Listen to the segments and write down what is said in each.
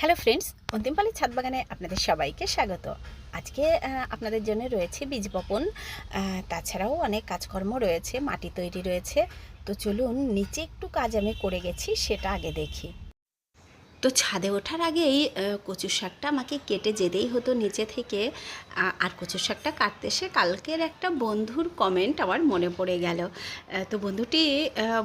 Hello friends, অন্তিমপালি ছাদ বাগানে আপনাদের সবাইকে স্বাগত। আজকে আপনাদের জন্য রয়েছে বীজ বপন। তাছাড়াও অনেক কাজকর্ম রয়েছে, মাটি তৈরি রয়েছে। তো চলুন, নিচে একটু কাজ আমি করে গেছি, সেটা আগে দেখি। তো ছাদে ওঠার আগেই কচু শাকটা আমাকে কেটে যেতেই হতো নিচে থেকে। আর কচু শাকটা কাটতে এসে কালকের একটা বন্ধুর কমেন্ট আমার মনে পড়ে গেল। তো বন্ধুটি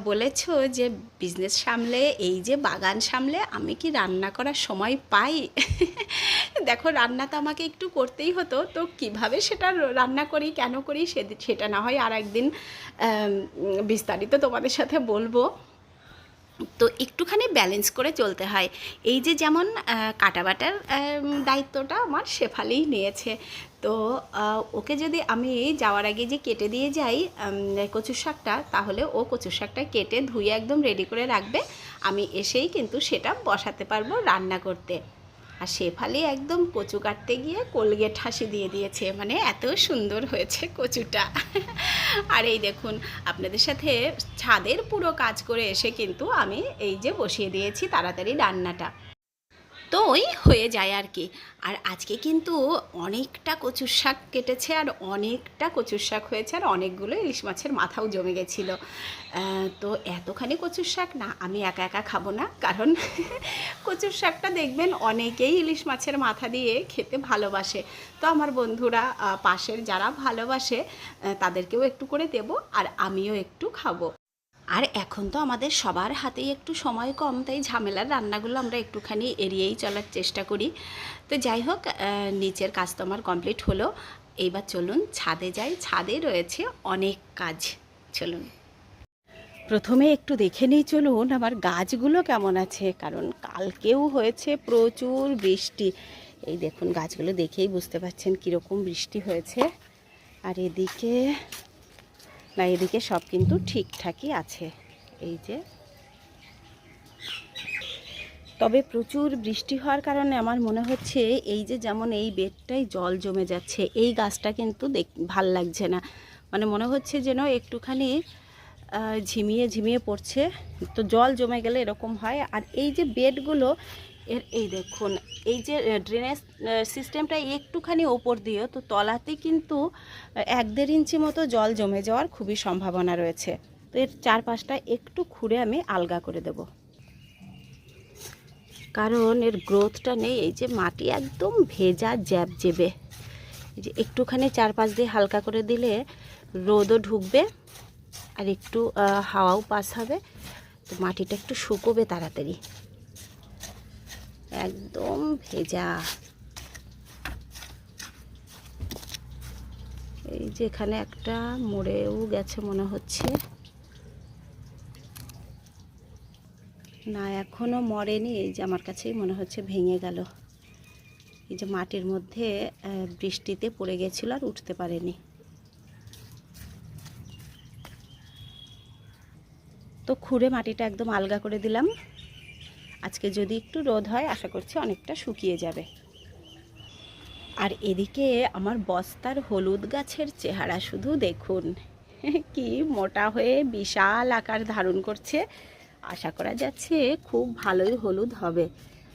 বলেছ যে বিজনেস সামলে, এই যে বাগান সামলে, আমি কি রান্না করার সময় পাই? দেখো, রান্না তো আমাকে একটু করতেই হতো। তো কীভাবে সেটা রান্না করি, কেন করি সেটা না হয় আর একদিন বিস্তারিত তোমাদের সাথে বলব। তো একটুখানি ব্যালেন্স করে চলতে হয়। এই যে যেমন কাটা কাটাবাটার দায়িত্বটা আমার শেফালেই নিয়েছে। তো ওকে যদি আমি যাওয়ার আগে যে কেটে দিয়ে যাই কচুর শাকটা, তাহলে ও কচুর শাকটা কেটে ধুয়ে একদম রেডি করে রাখবে। আমি এসেই কিন্তু সেটা বসাতে পারব রান্না করতে। আর শেফালি একদম কচু কাটতে গিয়ে কোলগেট হাসি দিয়ে দিয়েছে। মানে এত সুন্দর হয়েছে কচুটা। আর এই দেখুন, আপনাদের সাথে ছাদের পুরো কাজ করে এসে কিন্তু আমি এই যে বসিয়ে দিয়েছি তাড়াতাড়ি রান্নাটা। তো ওই হয়ে যায় আর কি। আর আজকে কিন্তু অনেকটা কচুর শাক কেটেছে আর অনেকটা কচুর শাক হয়েছে আর অনেকগুলো ইলিশ মাছের মাথাও জমে গেছিল। তো এতখানি কচুর শাক না, আমি একা একা খাব না, কারণ কচুর শাকটা দেখবেন অনেকেই ইলিশ মাছের মাথা দিয়ে খেতে ভালোবাসে। তো আমার বন্ধুরা পাশের যারা ভালোবাসে তাদেরকেও একটু করে দেব আর আমিও একটু খাব। আর এখন তো আমাদের সবার হাতেই একটু সময় কম, তাই ঝামেলার রান্নাগুলো আমরা একটুখানি এড়িয়েই চলার চেষ্টা করি। তো যাই হোক নিচের কাজ তো আমার কমপ্লিট হলো। এইবার চলুন, ছাদে যাই। ছাদে রয়েছে অনেক কাজ। চলুন। প্রথমে একটু দেখে নিই, চলুন আমার গাছগুলো কেমন আছে, কারণ কালকেও হয়েছে প্রচুর বৃষ্টি। এই দেখুন, গাছগুলো দেখেই বুঝতে পারছেন কীরকম বৃষ্টি হয়েছে। আর এদিকে না, এদিকে সব কিন্তু ঠিকঠাকই আছে। এই যে। তবে প্রচুর বৃষ্টি হওয়ার কারণে আমার মনে হচ্ছে এই যে যেমন এই বেডটাই জল জমে যাচ্ছে, এই গাছটা কিন্তু দেখ, ভালো লাগছে না। মানে মনে হচ্ছে যেন একটুখানি ঝিমিয়ে ঝিমিয়ে পড়ছে। তো জল জমে গেলে এরকম হয়। আর এই যে বেডগুলো এর, এই দেখুন, এই যে ড্রেনেজ সিস্টেমটা একটুখানি ওপর দিয়েও, তো তলাতে কিন্তু এক দেড় ইঞ্চি মতো জল জমে যাওয়ার খুবই সম্ভাবনা রয়েছে। তো এর চারপাশটা একটু খুঁড়ে আমি আলগা করে দেবো। কারণ এর গ্রোথটা নেই, এই যে মাটি একদম ভেজা জ্যাব জেবে। এই যে একটুখানি চারপাশ দিয়ে হালকা করে দিলে রোদও ঢুকবে, আর একটু হাওয়াও পাস হবে। তো মাটিটা একটু শুকোবে তাড়াতাড়ি। একদম ভেজা। এই যে এখানে একটা মরেও গেছে মনে হচ্ছে। না এখনও মরেনি, এই যে আমার কাছেই মনে হচ্ছে ভেঙে গেল। এই যে মাটির মধ্যে বৃষ্টিতে পড়ে গেছিল আর উঠতে পারেনি। তো খুঁড়ে মাটিটা একদম আলগা করে দিলাম। আজকে যদি একটু রোদ হয়, আশা করছি অনেকটা শুকিয়ে যাবে। আর এদিকে আমার বস্তার হলুদ গাছের চেহারা শুধু দেখুন। কি মোটা হয়ে বিশাল আকার ধারণ করছে। আশা করা যাচ্ছে খুব ভালোই হলুদ হবে।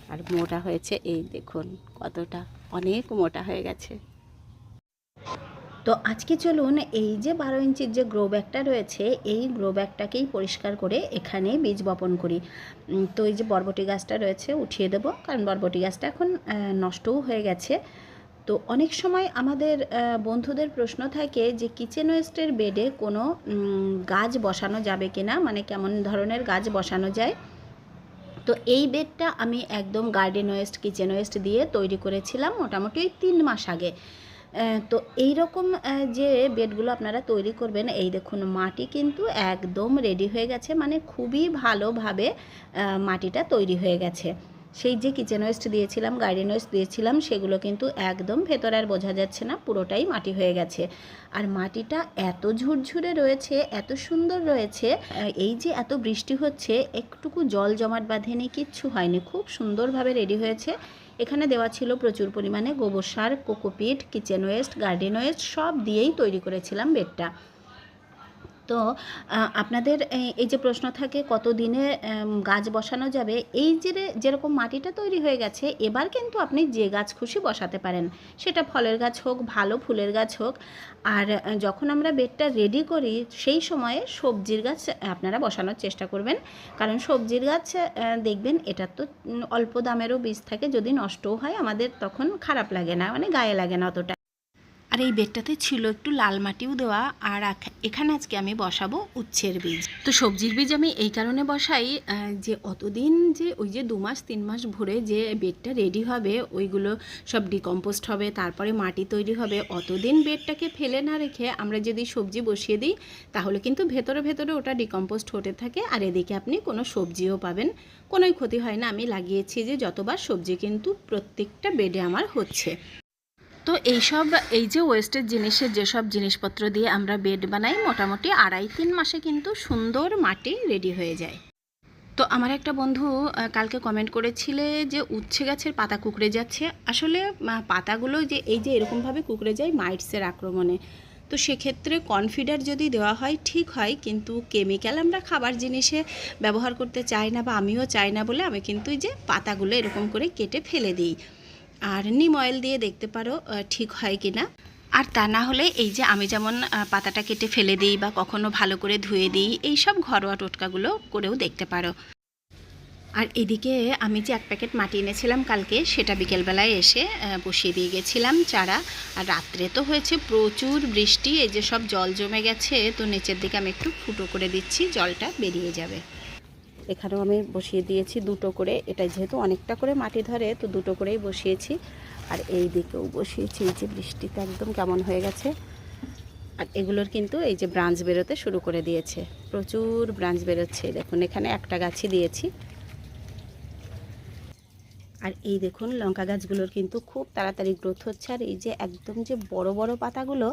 আর মোটা হয়েছে এই দেখুন, কতটা, অনেক মোটা হয়ে গেছে। তো আজকে চলুন এই যে বারো ইঞ্চির যে গ্রো ব্যাগটা রয়েছে, এই গ্রো ব্যাগটাকেই পরিষ্কার করে এখানে বীজ বপন করি। তো এই যে বরবটি গাছটা রয়েছে, উঠিয়ে দেবো, কারণ বরবটি গাছটা এখন নষ্টও হয়ে গেছে। তো অনেক সময় আমাদের বন্ধুদের প্রশ্ন থাকে যে কিচেন ওয়েস্টের বেডে কোনো গাছ বসানো যাবে কিনা? মানে কেমন ধরনের গাছ বসানো যায়? তো এই বেডটা আমি একদম গার্ডেন ওয়েস্ট কিচেন ওয়েস্ট দিয়ে তৈরি করেছিলাম মোটামুটি তিন মাস আগে। তো এই রকম যে বেডগুলো আপনারা তৈরি করবেন, এই দেখুন মাটি কিন্তু একদম রেডি হয়ে গেছে মানে খুবই ভালোভাবে মাটিটা তৈরি হয়ে গেছে। সেই যে কিচেন ওয়েস্ট দিয়েছিলাম গার্ডেন ওয়েস্ট দিয়েছিলাম, সেগুলো কিন্তু একদম ভেতরে আর বোঝা যাচ্ছে না, পুরোটাই মাটি হয়ে গেছে। আর মাটিটা এত ঝুরঝুরে রয়েছে, এত সুন্দর রয়েছে এই যে এত বৃষ্টি হচ্ছে, একটুকু জল জমাট বাঁধেনি, কিচ্ছু হয়নি, খুব সুন্দরভাবে রেডি হয়েছে। এখানে দেওয়া ছিল প্রচুর পরিমাণে গোবর সার, cocopeat kitchen waste garden waste সব দিয়েই তৈরি করেছিলাম বেডটা। তো আপনাদের এই- যে প্রশ্ন থাকে কত দিনে গাছ বসানো যাবে, এই যে যেরকম মাটিটা তৈরি হয়ে গেছে, এবার কিন্তু আপনি যে গাছ খুশি বসাতে পারেন। সেটা ফলের গাছ হোক, ভালো ফুলের গাছ হোক। আর যখন আমরা বেডটা রেডি করি, সেই সময়ে সবজির গাছ আপনারা বসানোর চেষ্টা করবেন। কারণ সবজির গাছ দেখবেন এটা তো অল্প দামেরও বীজ থাকে, যদি নষ্টও হয় আমাদের তখন খারাপ লাগে না মানে গায়ে লাগে না অতটা। আর এই বেডটাতে ছিল একটু লাল মাটিও দেওয়া, আর এখানে আজকে আমি বসাবো উচ্ছের বীজ। তো সবজির বীজ আমি এই কারণে বসাই যে অতদিন যে ওই যে দু মাস তিন মাস ভরে যে বেডটা রেডি হবে, ওইগুলো সব ডিকম্পোস্ট হবে, তারপরে মাটি তৈরি হবে, অতদিন বেডটাকে ফেলে না রেখে আমরা যদি সবজি বসিয়ে দিই, তাহলে কিন্তু ভেতরে ভেতরে ওটা ডিকম্পোস্ট হতে থাকে, আর এদিকে আপনি কোনো সবজিও পাবেন। কোনোই ক্ষতি হয় না। আমি লাগিয়েছি যে যতবার সবজি কিন্তু প্রত্যেকটা বেডে আমার হচ্ছে। তো এইসব, এই যে ওয়েস্টের জিনিসের যেসব জিনিসপত্র দিয়ে আমরা বেড বানাই, মোটামুটি আড়াই তিন মাসে কিন্তু সুন্দর মাটি রেডি হয়ে যায়। তো আমার একটা বন্ধু কালকে কমেন্ট করেছিলে যে উচ্ছে গাছের পাতা কুকড়ে যাচ্ছে। আসলে পাতাগুলো যে, এই যে এরকমভাবে কুকড়ে যায় মাইটসের আক্রমণে। তো সেক্ষেত্রে কনফিডার যদি দেওয়া হয়, ঠিক হয়, কিন্তু কেমিক্যাল আমরা খাবার জিনিসে ব্যবহার করতে চাই না বা আমিও চাই না বলে আমি কিন্তু এই যে পাতাগুলো এরকম করে কেটে ফেলে দিই। আর নিম অয়েল দিয়ে দেখতে পারো ঠিক হয় কি না আর তা না হলে এই যে আমি যেমন পাতাটা কেটে ফেলে দিই বা কখনো ভালো করে ধুয়ে দিই এই সব ঘরোয়া টোটকাগুলো করেও দেখতে পারো। আর এদিকে আমি যে এক প্যাকেট মাটি এনেছিলাম কালকে, সেটা বিকেলবেলায় এসে বসিয়ে দিয়ে গেছিলাম চারা। আর রাত্রে তো হয়েছে প্রচুর বৃষ্টি, এই যে সব জল জমে গেছে, তো নিচের দিকে আমি একটু ফুটো করে দিচ্ছি, জলটা বেরিয়ে যাবে। এখানেও আমি বসিয়ে দিয়েছি দুটো করে। এটা যেহেতু অনেকটা করে মাটি ধরে, তো দুটো করেই বসিয়েছি। আর এই দিকেও বসিয়েছি, এই যে বৃষ্টিতে একদম কেমন হয়ে গেছে। আর এগুলোর কিন্তু এই যে ব্রাঞ্চ বেরোতে শুরু করে দিয়েছে। প্রচুর ব্রাঞ্চ বেরোচ্ছে। দেখুন, এখানে একটা গাছই দিয়েছি। আর এই দেখুন, লঙ্কা গাছগুলোর কিন্তু খুব তাড়াতাড়ি গ্রোথ হচ্ছে। আর এই যে একদম যে বড় বড় পাতাগুলো,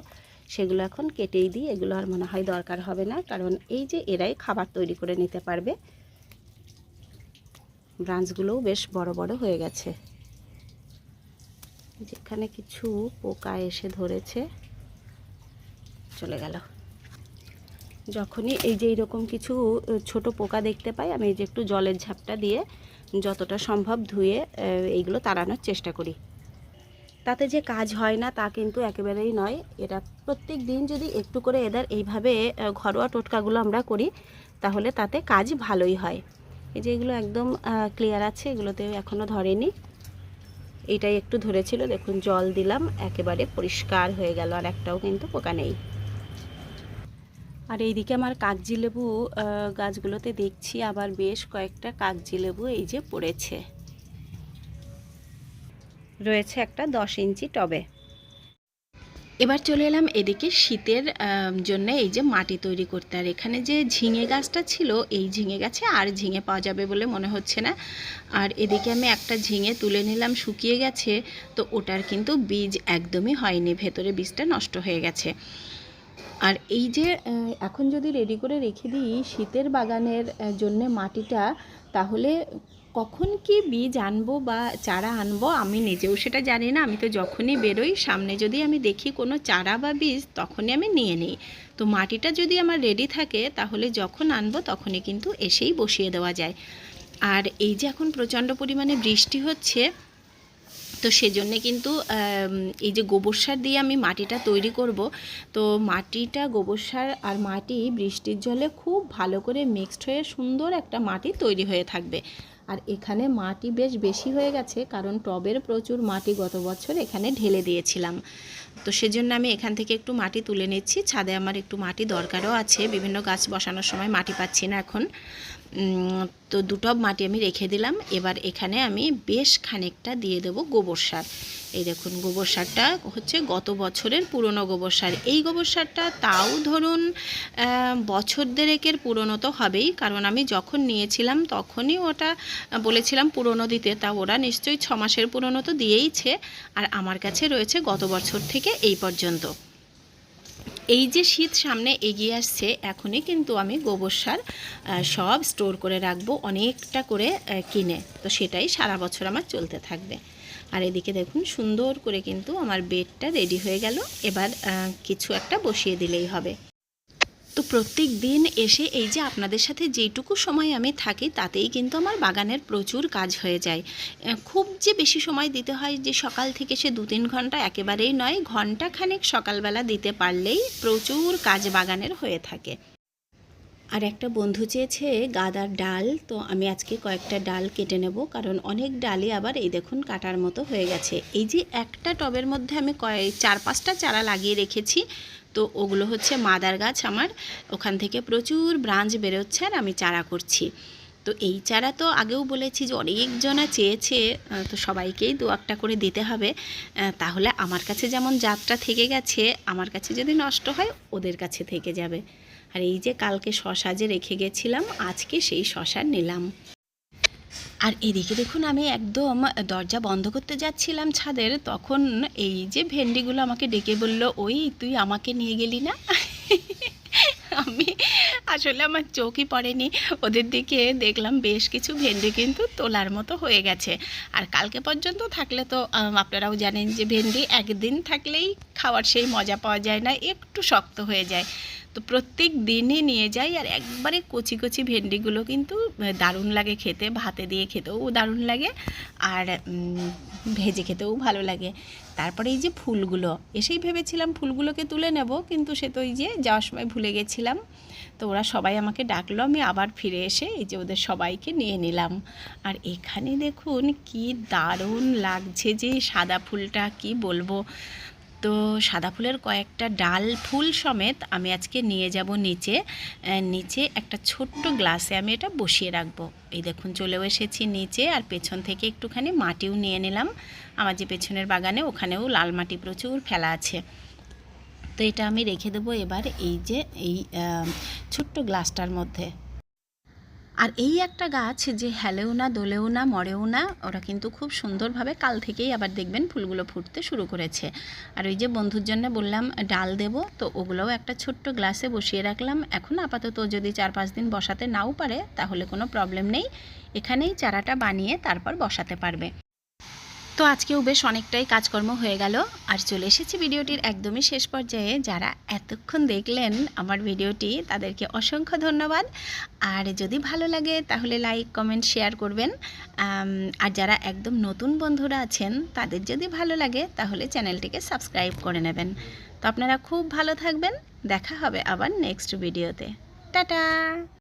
সেগুলো এখন কেটেই দিই। এগুলো আর মনে হয় দরকার হবে না। কারণ এই যে এরাই খাবার তৈরি করে নিতে পারবে। ব্রাঞ্চগুলোও বেশ বড় বড় হয়ে গেছে। যেখানে কিছু পোকা এসে ধরেছে, চলে গেল। যখনই এই যে এইরকম কিছু ছোট পোকা দেখতে পাই, আমি এই যে একটু জলের ঝাপটা দিয়ে যতটা সম্ভব ধুয়ে এইগুলো তাড়ানোর চেষ্টা করি। তাতে যে কাজ হয় না, তা কিন্তু একেবারেই নয়। এটা প্রত্যেক দিন যদি একটু করে এদের এইভাবে ঘরোয়া টোটকাগুলো আমরা করি, তাহলে তাতে কাজ ভালোই হয়। এই যে এগুলো একদম ক্লিয়ার আছে এগুলোতে এখনও ধরেনি। এইটাই একটু ধরেছিল, দেখুন, জল দিলাম, একেবারে পরিষ্কার হয়ে গেল, আর একটাও কিন্তু পোকা নেই। আর এইদিকে আমার কাগজি লেবু গাছগুলোতে দেখছি, আবার বেশ কয়েকটা কাগজি লেবু এই যে পড়েছে। রয়েছে একটা দশ ইঞ্চি টবে। এবার চলে এলাম এদিকে শীতের জন্য এই যে মাটি তৈরি করতে। আর এখানে যে ঝিঙে গাছটা ছিল, এই ঝিঙে গাছে আর ঝিঙে পাওয়া যাবে বলে মনে হচ্ছে না। আর এদিকে আমি একটা ঝিঙে তুলে নিলাম, শুকিয়ে গেছে। তো ওটার কিন্তু বীজ একদমই হয়নি, ভেতরে বীজটা নষ্ট হয়ে গেছে। আর এই যে এখন যদি রেডি করে রেখে দিই শীতের বাগানের জন্য মাটিটা, তাহলে কখন কি বীজ আনব বা চারা আনব, আমি নিজেও সেটা জানি না। আমি তো যখনই বেরোই, সামনে যদি আমি দেখি কোনো চারা বা বীজ, তখনই আমি নিয়ে নিই। তো মাটিটা যদি আমার রেডি থাকে, তাহলে যখন আনব, তখনই কিন্তু এসেই বসিয়ে দেওয়া যায়। আর এই যে এখন প্রচণ্ড পরিমাণে বৃষ্টি হচ্ছে, তো সেজন্যে কিন্তু এই যে গোবর সার দিয়ে আমি মাটিটা তৈরি করব। তো মাটিটা, গোবর সার আর মাটি বৃষ্টির জলে খুব ভালো করে মিক্সড হয়ে সুন্দর একটা মাটি তৈরি হয়ে থাকবে। আর এখানে মাটি বেশ বেশি হয়ে গেছে, কারণ টবের প্রচুর মাটি গত বছর এখানে ঢেলে দিয়েছিলাম। তো সেজন্য আমি এখান থেকে একটু মাটি তুলে নিচ্ছি। ছাদে আমার একটু মাটি দরকারও আছে। বিভিন্ন গাছ বসানোর সময় মাটি পাচ্ছি না এখন। তো দুটব মাটি আমি রেখে দিলাম। এবার এখানে আমি বেশ খানিকটা দিয়ে দেবো গোবর সার। এই দেখুন, গোবর সারটা হচ্ছে গত বছরের পুরনো গোবর সার। এই গোবর সারটা তাও ধরুন বছর দেড়েকের পুরনো তো হবেই। কারণ আমি যখন নিয়েছিলাম তখনই ওটা বলেছিলাম পুরনো দিতে। তা ওরা নিশ্চয়ই ছ মাসের পুরনো তো দিয়েইছে। আর আমার কাছে রয়েছে গত বছর থেকে এই পর্যন্ত। এই যে শীত সামনে এগিয়ে আসছে, এখনই কিন্তু আমি গোবর সার সব স্টোর করে রাখব, অনেকটা করে কিনে। তো সেটাই সারা বছর আমার চলতে থাকবে। আর এদিকে দেখুন, সুন্দর করে কিন্তু আমার বেডটা রেডি হয়ে গেল। এবার কিছু একটা বসিয়ে দিলেই হবে। তো প্রত্যেক দিন এসে এই যে আপনাদের সাথে যেটুকু সময় আমি থাকি, তাতেই কিন্তু আমার বাগানের প্রচুর কাজ হয়ে যায়। খুব যে বেশি সময় দিতে হয় যে সকাল থেকে সে দু তিন ঘণ্টা একেবারেই নয়, ঘন্টাখানেক সকালবেলা দিতে পারলেই প্রচুর কাজ বাগানের হয়ে থাকে। আর একটা বন্ধু চেয়েছে গাদার ডাল, তো আমি আজকে কয়েকটা ডাল কেটে নেব, কারণ অনেক ডালই আবার এই দেখুন কাটার মতো হয়ে গেছে। এই যে একটা টবের মধ্যে আমি কয়েক চার পাঁচটা চারা লাগিয়ে রেখেছি, তো ওগুলো হচ্ছে মাদার গাছ আমার, ওখান থেকে প্রচুর ব্রাঞ্চ বেরোচ্ছে আর আমি চারা করছি। তো এই চারা তো আগেও বলেছি যে অনেকজনা চেয়েছে তো সবাইকেই দু একটা করে দিতে হবে তাহলে আমার কাছে যেমন জাতটা থেকে গেছে, আমার কাছে যদি নষ্ট হয় ওদের কাছে থেকে যাবে। আর এই যে কালকে শশা যে রেখে গেছিলাম, আজকে সেই শশা নিলাম। আর এদিকে দেখুন, আমি একদম দরজা বন্ধ করতে যাচ্ছিলাম ছাদের, তখন এই যে ভেন্ডিগুলো আমাকে ডেকে বলল, ওই তুই আমাকে নিয়ে গেলি না? আমি আসলে আমার চোখই পড়েনি। ওদের দিকে দেখলাম বেশ কিছু ভেন্ডি কিন্তু তোলার মতো হয়ে গেছে। আর কালকে পর্যন্ত থাকলে তো আপনারাও জানেন যে ভেন্ডি একদিন থাকলেই খাওয়ার সেই মজা পাওয়া যায় না, একটু শক্ত হয়ে যায়। তো প্রত্যেক দিনই নিয়ে যাই আর একবারে কচি কচি ভেন্ডিগুলো কিন্তু দারুণ লাগে খেতে, ভাতে দিয়ে খেতেও দারুণ লাগে আর ভেজে খেতেও ভালো লাগে। তারপরে এই যে ফুলগুলো, এসেই ভেবেছিলাম ফুলগুলোকে তুলে নেব, কিন্তু সে তো এই যে যাওয়ার সময় ভুলে গেছিলাম। তো ওরা সবাই আমাকে ডাকলো, আমি আবার ফিরে এসে এই যে ওদের সবাইকে নিয়ে নিলাম। আর এখানে দেখুন কি দারুণ লাগছে যে সাদা ফুলটা, কি বলব? তো সাদা ফুলের কয়েকটা ডাল ফুল সমেত আমি আজকে নিয়ে যাব নিচে। নিচে একটা ছোট্ট গ্লাসে আমি এটা বসিয়ে রাখব। এই দেখুন, চলেও এসেছি নিচে আর পেছন থেকে একটুখানি মাটিও নিয়ে নিলাম। আমার যে পেছনের বাগানে ওখানেও লাল মাটি প্রচুর ফেলা আছে। তো এটা আমি রেখে দেবো এবার এই যে এই ছোট্ট গ্লাসটার মধ্যে। আর এই একটা গাছ যে হেলেও না, দোলেও না, মরেও না, ওরা কিন্তু খুব সুন্দরভাবে কাল থেকেই আবার দেখবেন ফুলগুলো ফুটতে শুরু করেছে। আর ওই যে বন্ধুর জন্য বললাম, ডাল দেব, তো ওগুলোও একটা ছোট্ট গ্লাসে বসিয়ে রাখলাম। এখন আপাতত যদি চার পাঁচ দিন বসাতে নাও পারে, তাহলে কোনো প্রবলেম নেই। এখানেই চারাটা বানিয়ে তারপর বসাতে পারবে। তো আজকেও বেশ অনেকটাই কাজকর্ম হয়ে গেল। আর চলে এসেছি ভিডিওটির একদমই শেষ পর্যায়ে। যারা এতক্ষণ দেখলেন আমার ভিডিওটি, তাদেরকে অসংখ্য ধন্যবাদ। আর যদি ভালো লাগে, তাহলে লাইক, কমেন্ট, শেয়ার করবেন। আর যারা একদম নতুন বন্ধুরা আছেন, তাদের যদি ভালো লাগে, তাহলে চ্যানেলটিকে সাবস্ক্রাইব করে নেবেন। তো আপনারা খুব ভালো থাকবেন। দেখা হবে আবার নেক্সট ভিডিওতে। টাটা!